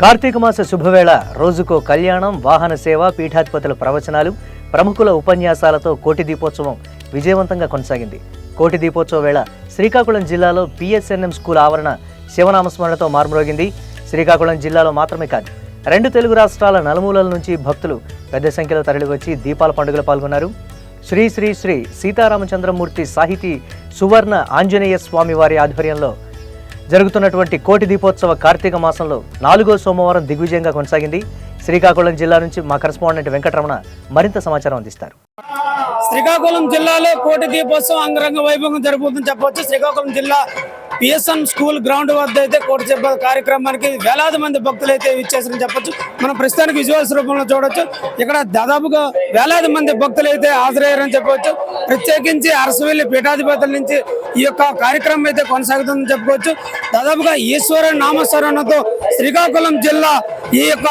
కార్తీక మాస శుభవేళ రోజుకో కళ్యాణం వాహన సేవ పీఠాధిపతుల ప్రవచనాలు ప్రముఖుల ఉపన్యాసాలతో కోటి దీపోత్సవం విజయవంతంగా కొనసాగింది. కోటి దీపోత్సవ వేళ శ్రీకాకుళం జిల్లాలో పిఎస్ఎన్ఎం స్కూల్ ఆవరణ శివనామస్మరణతో మార్మరోగింది. శ్రీకాకుళం జిల్లాలో మాత్రమే కాదు రెండు తెలుగు రాష్ట్రాల నలుమూలల నుంచి భక్తులు పెద్ద సంఖ్యలో తరలివచ్చి దీపాల పండుగలో పాల్గొన్నారు. శ్రీ శ్రీ శ్రీ సీతారామచంద్రమూర్తి సాహితీ సువర్ణ ఆంజనేయ స్వామి వారి ఆధ్వర్యంలో జరుగుతున్నటువంటి కోటి దీపోత్సవ కార్తీక మాసంలో నాలుగో సోమవారం దిగ్విజయంగా కొనసాగింది. శ్రీకాకుళం జిల్లా నుంచి మా కరెస్పాండెంట్ వెంకటరమణ మరింత సమాచారం అందిస్తారు. శ్రీకాకుళం జిల్లాలో కోటి దీపోత్సవం అంగరంగ వైభవం జరుగుతుందని చెప్పవచ్చు శ్రీకాకుళం జిల్లా పిఎస్ఎన్ స్కూల్ గ్రౌండ్ వద్ద అయితే కోటి చెప్ప కార్యక్రమానికి వేలాది మంది భక్తులు అయితే ఇచ్చేసారని చెప్పొచ్చు. మనం ప్రస్తుతానికి విజువల్స్ రూపంలో చూడొచ్చు. ఇక్కడ దాదాపుగా వేలాది మంది భక్తులు అయితే హాజరయ్యారని చెప్పవచ్చు ప్రత్యేకించి అరసవెల్లి పీఠాధిపతుల నుంచి ఈ యొక్క కార్యక్రమం అయితే కొనసాగుతుందని చెప్పుకోవచ్చు దాదాపుగా ఈశ్వర నామస్మరణతో శ్రీకాకుళం జిల్లా ఈ యొక్క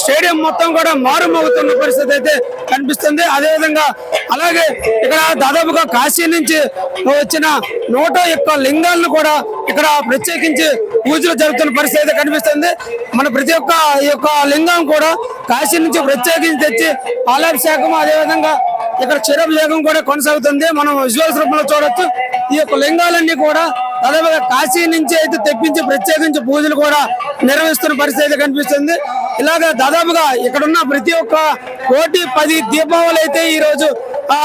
స్టేడియం మొత్తం కూడా మారుమోగుతున్న పరిస్థితి అయితే కనిపిస్తుంది. అదేవిధంగా అలాగే ఇక్కడ దాదాపుగా కాశీ నుంచి వచ్చిన నూట యొక్క లింగాలను కూడా ఇక్కడ ప్రత్యేకించి పూజలు జరుగుతున్న పరిస్థితి అయితే కనిపిస్తుంది. మన ప్రతి ఒక్క ఈ యొక్క లింగం కూడా కాశీ నుంచి ప్రత్యేకించి తెచ్చి పాలాభిషేకం అదేవిధంగా ఇక్కడ క్షీరాభిషేకం కూడా కొనసాగుతుంది. మనం విజువల్స్ రూపంలో చూడొచ్చు. ఈ యొక్క లింగాలన్నీ కూడా దాదాపుగా కాశీ నుంచి అయితే తెప్పించి ప్రత్యేకించి పూజలు కూడా నిర్వహిస్తున్న పరిస్థితి అయితే కనిపిస్తుంది. ఇలాగ దాదాపుగా ఇక్కడ ఉన్న ప్రతి ఒక్క కోటి పది దీపావళి అయితే ఈ రోజు ఆ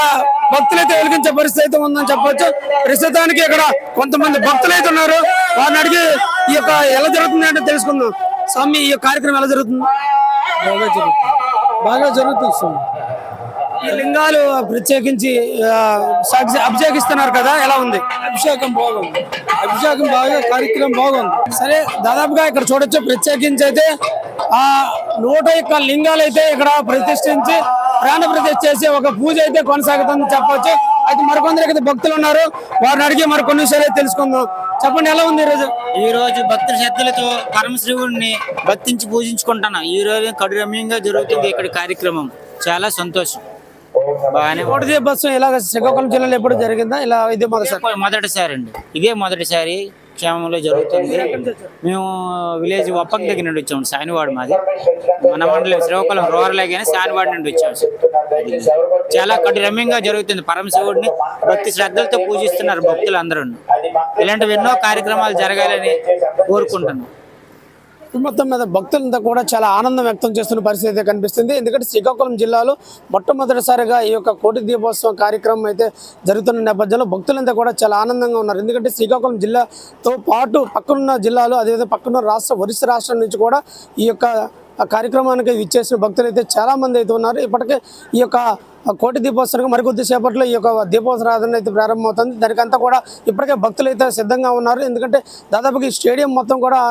భక్తులైతే వెలిగించే పరిస్థితి అయితే ఉందని చెప్పొచ్చు. ప్రస్తుతానికి ఇక్కడ కొంతమంది భక్తులు అయితే ఉన్నారు. వారిని అడిగి ఈ యొక్క ఎలా జరుగుతుంది అంటే తెలుసుకుందాం. స్వామి ఈ కార్యక్రమం ఎలా జరుగుతుంది? బాగా జరుగుతుంది. బాగా జరుగుతుంది స్వామి. ఈ లింగాలు ప్రత్యేకించి అభిషేకిస్తున్నారు కదా ఎలా ఉంది? అభిషేకం బాగుంది. అభిషేకం బాగా కార్యక్రమం బాగుంది. సరే దాదాపుగా ఇక్కడ చూడొచ్చు ప్రత్యేకించి అయితే ఆ నూట యొక్క లింగాలు అయితే ఇక్కడ ప్రతిష్ఠించి ప్రాణ ప్రతిష్ఠ చేసి ఒక పూజ అయితే కొనసాగుతుందని చెప్పొచ్చు. అయితే మరికొందరు ఇక్కడ భక్తులు ఉన్నారు. వారిని అడిగి మరి కొన్ని విషయాలు అయితే తెలుసుకుందాం. చెప్పండి ఎలా ఉంది ఈరోజు? ఈ రోజు భక్త శ్రద్ధలతో పరమశివుడిని భక్తించి పూజించుకుంటున్నాం. ఈ రోజు కడురమ్యంగా జరుగుతుంది ఇక్కడ కార్యక్రమం. చాలా సంతోషం. బాగానే ఉంది. కోటి దీపోత్సవం ఇలాగ శ్రీకాకుళం జిల్లాలో ఎప్పుడు జరిగిందా? ఇలా ఇది మొదటిసారి మొదటిసారి అండి ఇదే మొదటిసారి క్షేమంలో జరుగుతుంది. మేము విలేజ్ వప్పక దగ్గర నుండి వచ్చాము సానివాడ మాది. మన మండలం శ్రీకాకుళం రూరల్ కానీ సానివాడ నుండి వచ్చాము. చాలా కడు రమ్యంగా జరుగుతుంది. పరమశివుడిని భక్తి శ్రద్ధలతో పూజిస్తున్నారు భక్తులు అందరూ ఇలాంటివి ఎన్నో కార్యక్రమాలు జరగాలని కోరుకుంటున్నాం. మొత్తం మీద భక్తులంతా కూడా చాలా ఆనందం వ్యక్తం చేస్తున్న పరిస్థితి అయితే కనిపిస్తుంది. ఎందుకంటే శ్రీకాకుళం జిల్లాలో మొట్టమొదటిసారిగా ఈ యొక్క కోటి దీపోత్సవం కార్యక్రమం అయితే జరుగుతున్న నేపథ్యంలో భక్తులంతా కూడా చాలా ఆనందంగా ఉన్నారు. ఎందుకంటే శ్రీకాకుళం జిల్లాతో పాటు పక్కనున్న జిల్లాలు అదేవిధంగా పక్కన రాష్ట్ర ఒరిస్సా రాష్ట్రం నుంచి కూడా ఈ యొక్క ఆ కార్యక్రమానికి ఇచ్చేసిన భక్తులు అయితే చాలామంది అయితే ఉన్నారు. ఇప్పటికే ఈ యొక్క కోటి దీపోత్సవం మరికొద్ది సేపట్లో ఈ యొక్క దీపోత్సవాదన అయితే ప్రారంభమవుతుంది. దానికంతా కూడా ఇప్పటికే భక్తులు అయితే సిద్ధంగా ఉన్నారు. ఎందుకంటే దాదాపుగా ఈ స్టేడియం మొత్తం కూడా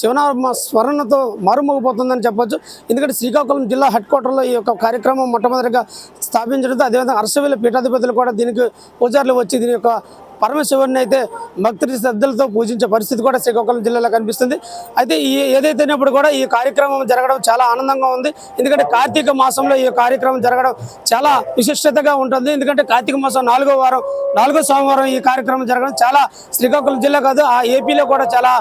శివనామ స్మరణతో మారుమోగిపోతుందని చెప్పొచ్చు. ఎందుకంటే శ్రీకాకుళం జిల్లా హెడ్ క్వార్టర్లో ఈ యొక్క కార్యక్రమం మొట్టమొదటిగా స్థాపించడంతో అదేవిధంగా అరసవిల పీఠాధిపతులు కూడా దీనికి పూజారులు వచ్చి దీని యొక్క పరమశివుని అయితే భక్తుడి శ్రద్ధలతో పూజించే పరిస్థితి కూడా శ్రీకాకుళం జిల్లాలో కనిపిస్తుంది. అయితే ఈ ఏదైతేనప్పుడు కూడా ఈ కార్యక్రమం జరగడం చాలా ఆనందంగా ఉంది. ఎందుకంటే కార్తీక మాసంలో ఈ కార్యక్రమం జరగడం చాలా విశిష్టతగా ఉంటుంది. ఎందుకంటే కార్తీక మాసం నాలుగో వారం నాలుగో సోమవారం ఈ కార్యక్రమం జరగడం చాలా శ్రీకాకుళం జిల్లా కాదు ఆ ఏపీలో కూడా చాలా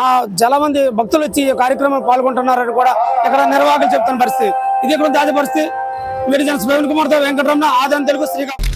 ఆ చాలా మంది భక్తులు వచ్చి ఈ కార్యక్రమం పాల్గొంటున్నారని కూడా ఇక్కడ నిర్వాహకులు చెప్తున్న పరిస్థితి. ఇది ఇక్కడ ఉంది ఆది పరిస్థితి. మీరు జన ప్రవీణ్ కుమార్తో వెంకటరమణ ఆదాయం తెలుగు శ్రీకాకుళం.